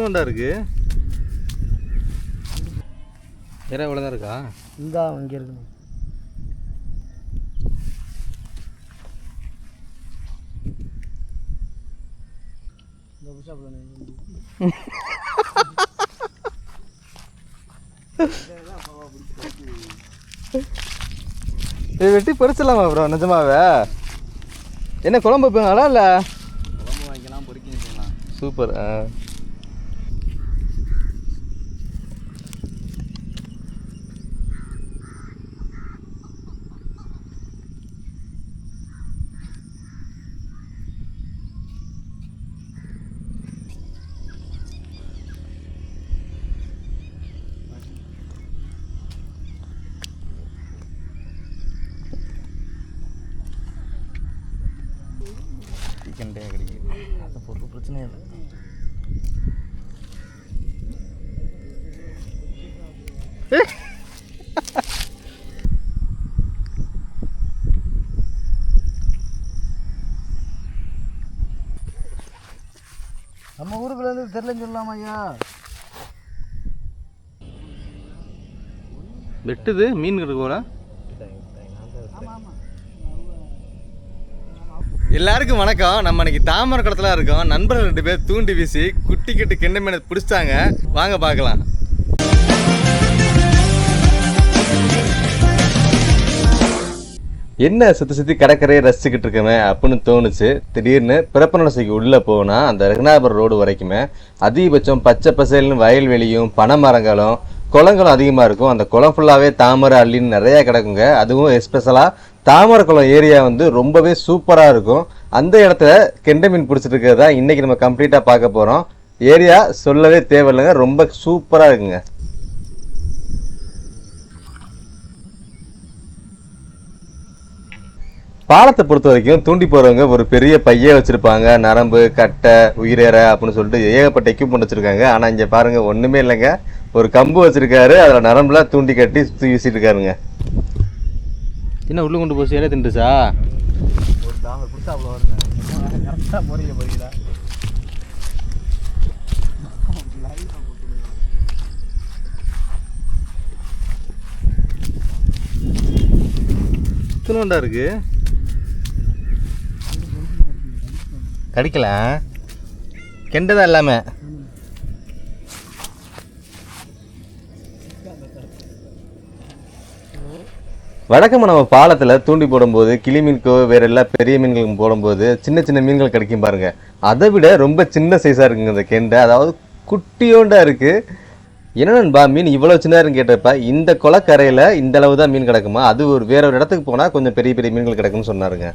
இத்தனோண்டா இருக்கு? வேற இவ்வளோ தான் இருக்கா? இந்த இங்கே புஷாப்பில் இது வெட்டி பறிச்சிடலாமா ப்ரோ நிஜமாவே? என்ன குழம்பு வைப்பாங்களா இல்லை? சூப்பர் ஆ சிக்கன் டே கிடைக்குது அது பொருள் பிரச்சனை இல்லை நம்ம ஊருக்குள்ள இருந்து தெரிலன்னு சொல்லலாமா ஐயா. வெட்டுது மீன் இருக்கு போல எல்லாருக்கும் வணக்கம். நம்ம இன்னைக்கு தாமரை குளத்துல இருக்கோம். நண்பர்கள் ரெண்டு பேர் தூண்டி வீசி குட்டி கிட்டு கெண்டை மீனை பிடிச்சிட்டாங்க. வாங்க பார்க்கலாம். என்ன சுற்றி சுற்றி கடற்கரையை ரசிச்சுக்கிட்டு இருக்கமே அப்படின்னு தோணுச்சு. திடீர்னு பிறப்பனசைக்கு உள்ளே போனால் அந்த ரகுநாபுரம் ரோடு வரைக்குமே அதிகபட்சம் பச்சை பசேல்னு வயல்வெளியும் பனைமரங்களும் குளங்களும் அதிகமாக இருக்கும். அந்த குளம் ஃபுல்லாகவே தாமரை அள்ளின்னு நிறையா கிடக்குங்க. அதுவும் எஸ்பெஷலாக தாமரக்குளம் ஏரியா வந்து ரொம்பவே சூப்பராக இருக்கும். அந்த இடத்துல கெண்டை மீன் பிடிச்சிட்டு இருக்கிறதா இன்றைக்கி நம்ம கம்ப்ளீட்டாக பார்க்க போகிறோம் ஏரியா சொல்லவே தேவையில்லைங்க ரொம்ப சூப்பராக இருக்குங்க. பாலத்தை பொறுத்த வரைக்கும் தூண்டி போகிறவங்க ஒரு பெரிய பையை வச்சுருப்பாங்க. நரம்பு கட்டை உயிரேற அப்படின்னு சொல்லிட்டு ஏகப்பட்ட எக்யூப்மெண்ட் வச்சுருக்காங்க. ஆனால் இங்கே பாருங்க ஒன்றுமே இல்லைங்க. ஒரு கம்பு வச்சுருக்காரு. அதில் நரம்புலாம் தூண்டி கட்டி சுத்தி வீசிட்டு இருக்காருங்க. என்ன உள்ள கொண்டு போச்சு என்ன தின்றுச்சா ஒரு தாங்க கொடுத்தா அவ்வளோ வருங்க கரெக்டாக போறீங்க போறீங்களா இத்தனோண்டா இருக்கு? கடிக்கல கெண்டை எல்லாமே வழக்கமாக நம்ம பாலத்தில் தூண்டி போடும்போது கிளி மீனுக்கோ வேற எல்லா பெரிய மீன்களுக்கும் போடும்போது சின்ன சின்ன மீன்கள் கிடைக்கும் பாருங்க. அதை விட ரொம்ப சின்ன சைஸாக இருக்குங்க இந்த கெண்டை. அதாவது குட்டியோண்டா இருக்கு. என்ன நண்பா மீன் இவ்வளோ சின்னதாக இருக்குன்னு கேட்டப்ப இந்த குளக்கரையில் இந்த அளவு தான் மீன் கிடக்குமா? அது ஒரு வேற ஒரு இடத்துக்கு போனால் கொஞ்சம் பெரிய பெரிய மீன்கள் கிடைக்கும்னு சொன்னாருங்க.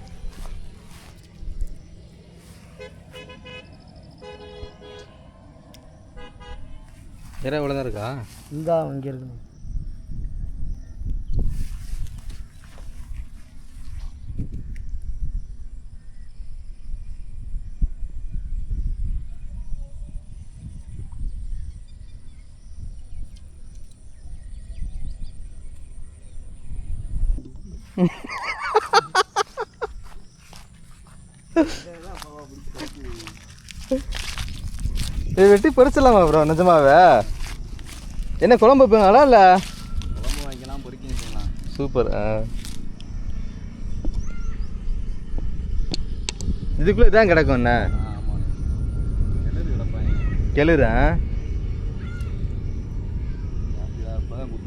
வேற இவ்வளோ தான் இருக்கா? இந்த இங்கே இருக்குண்ணே இதை வெட்டி பொறிச்சிடலாமா ப்ரோ நிஜமாவே? என்ன குழம்பு வைப்பாங்களா? இல்லை? குழம்பு வாங்கிக்கலாம் பொறிக்கலாம் சூப்பர் ஆ. இதுக்குள்ளே இதான் கிடக்கும் என்ன? ஆமாம் கெளுரா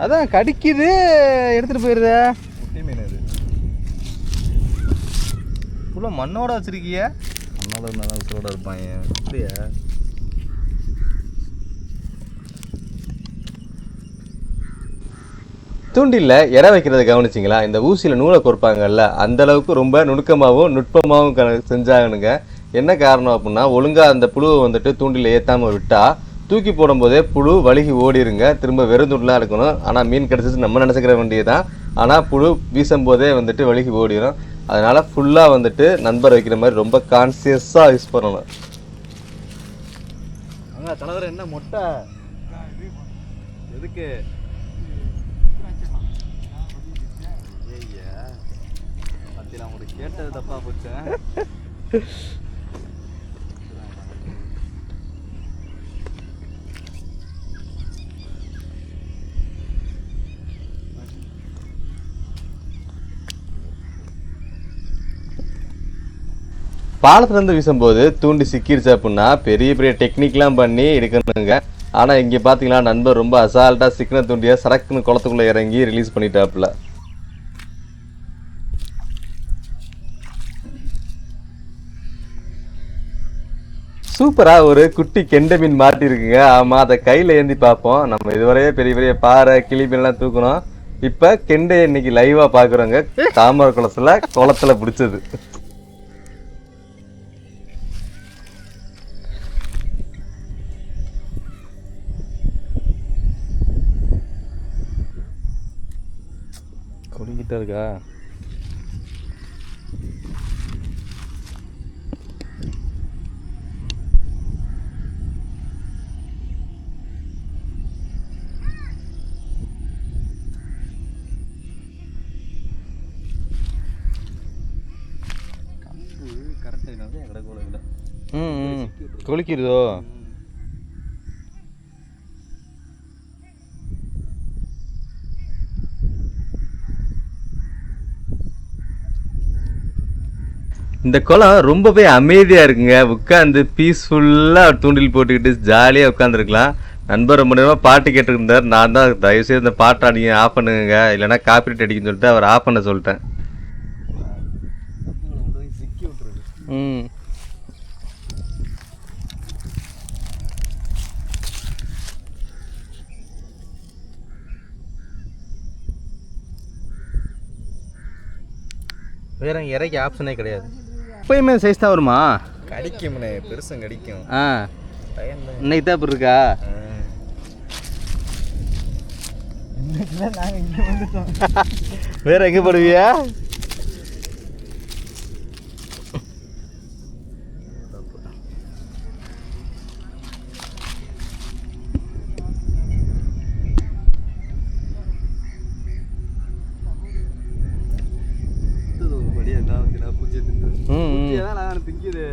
அதான் கடிக்குது எடுத்துகிட்டு போயிடுது. குட்டி மீன் அது. இவ்வளோ மண்ணோட வச்சிருக்கிய? மண்ணோட இருந்தால் தான் உசுரோட இருப்பாங்க அப்படியா? தூண்டில்ல இற வைக்கிறத கவனிச்சிங்களா? இந்த ஊசியில் நூலை கொடுப்பாங்கல்ல அந்த அளவுக்கு ரொம்ப நுணுக்கமாகவும் நுட்பமாகவும் க செஞ்சாகணுங்க. என்ன காரணம் அப்படின்னா ஒழுங்காக அந்த புழுவை வந்துட்டு தூண்டில் ஏற்றாமல் விட்டால் தூக்கி போடும்போதே புழு வழுகி ஓடிருங்க. திரும்ப வெறும் துண்டெலாம் இருக்கணும். ஆனால் மீன் கிடச்சிட்டு நம்ம நினச்சிக்கிற வேண்டியதுதான். ஆனால் புழு வீசும் போதே வந்துட்டு வழுகி ஓடிடும் அதனால் ஃபுல்லாக வந்துட்டு நண்பர் வைக்கிற மாதிரி ரொம்ப கான்சியஸாக யூஸ் பண்ணணும். அங்க தலைவர் என்ன மொட்டை? எதுக்கு? பத்தியில் அவங்களுக்கு கேட்டது தப்பா போச்சு. பாலத்துல இருந்து வீசும்போது தூண்டி சிக்கிருச்சு அப்படின்னா பெரிய பெரிய டெக்னிக்லாம் பண்ணி எடுக்கணுங்க. ஆனா இங்கே பார்த்தீங்களா நண்பர் ரொம்ப அசால்ட்டா சிக்கன தூண்டியாக சரக்குன்னு குளத்துக்குள்ளே இறங்கி ரிலீஸ் பண்ணிட்டாப்புல. சூப்பரா ஒரு குட்டி கெண்டை மீன் மாட்டி இருக்குங்க. ஆமா அதை கையில ஏந்தி பார்ப்போம். நம்ம இதுவரையே பெரிய பெரிய பாறை கிளி மீன்லாம் தூக்கணும் இப்போ கெண்டை இன்னைக்கு லைவாக பாக்குறோங்க. தாமரை குளத்துல குளத்துல பிடிச்சது. குடிக்கிட்ட இருக்கா? ம் குளிக்கிறதோ இந்த குளம் ரொம்பவே அமைதியா இருக்குங்க. உட்காந்து பீஸ்ஃபுல்லா தூண்டில் போட்டுக்கிட்டு ஜாலியா உட்காந்துருக்கலாம் நண்பர் ரொம்ப நேரமாக பாட்டு கேட்டுருந்தார் நான் தான் தயவு செய்து இந்த பாட்டை நீங்கள் ஆஃப் பண்ணுங்க. இல்லைன்னா காப்பிரைட் அடிக்குன்னு சொல்லிட்டு அவர் ஆஃப் பண்ண சொல்லிட்டேன். ம். வேற இறக்கி ஆப்ஷனே கிடையாது. எப்பயுமே சைஸ் தான் வருமா? கடிக்கும்ண்ணே பெருசும் கடிக்கும். ஆ. இன்னைக்கு தான் இப்படி இருக்கா? வேற எங்க போடுவியா? படியா என்ன பூச்சி தின்னு. பூச்சியை தான் நான் திங்கிது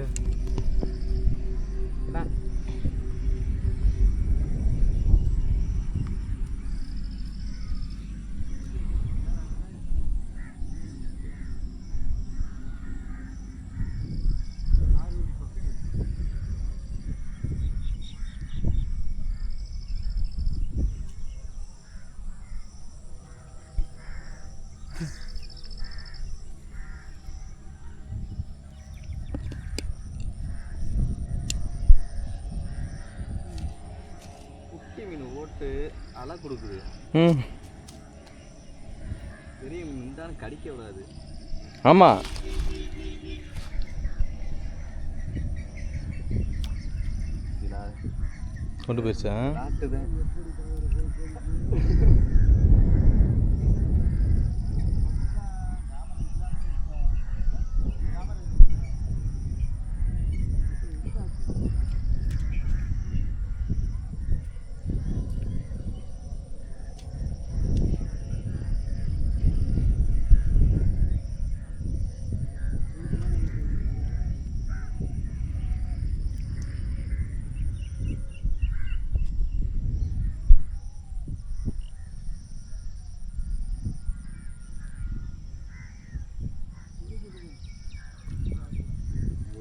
ஓட்டு அலை கொடுக்குது. ம். பெரிய கடிக்க விடாது. ஆமா. கொண்டு போயிடுச்சா?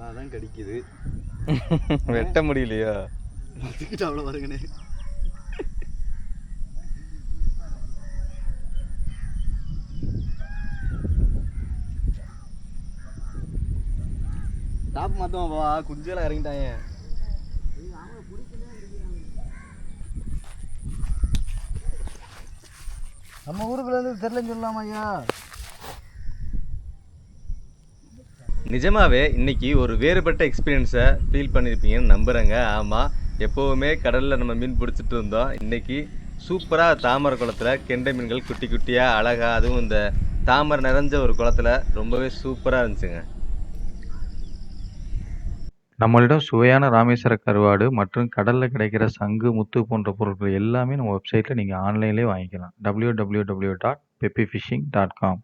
நாட்டுதான் நல்லா தான் கடிக்குது. வெட்ட முடியலையா? அதுக்கிட்ட அவ்வளோ வருங்கண்ணே. டாப் மாத்தமா வா குஞ்செல்லாம் இறங்கிட்டாங்க நம்ம ஊருக்குள்ள இருந்து தெரியலன்னு சொல்லலாமா ஐயா? நிஜமாவே இன்னைக்கு ஒரு வேறுபட்ட எக்ஸ்பீரியன்ஸை ஃபீல் பண்ணியிருப்பீங்கன்னு நம்புகிறேங்க ஆமாம் எப்போவுமே கடலில் நம்ம மீன் பிடிச்சிட்டு இருந்தோம். இன்றைக்கி சூப்பராக தாமரை குளத்துல கெண்டை மீன்கள் குட்டி குட்டியாக அழகாக அதுவும் இந்த தாமரை நிறைஞ்ச ஒரு குளத்துல ரொம்பவே சூப்பராக இருந்துச்சுங்க. நம்மளிடம் சுவையான ராமேஸ்வர கருவாடு மற்றும் கடலில் கிடைக்கிற சங்கு முத்து போன்ற பொருட்கள் எல்லாமே நம்ம வெப்சைட்டில் நீங்கள் ஆன்லைன்லேயே வாங்கிக்கலாம் W W W dot peppy fishing dot com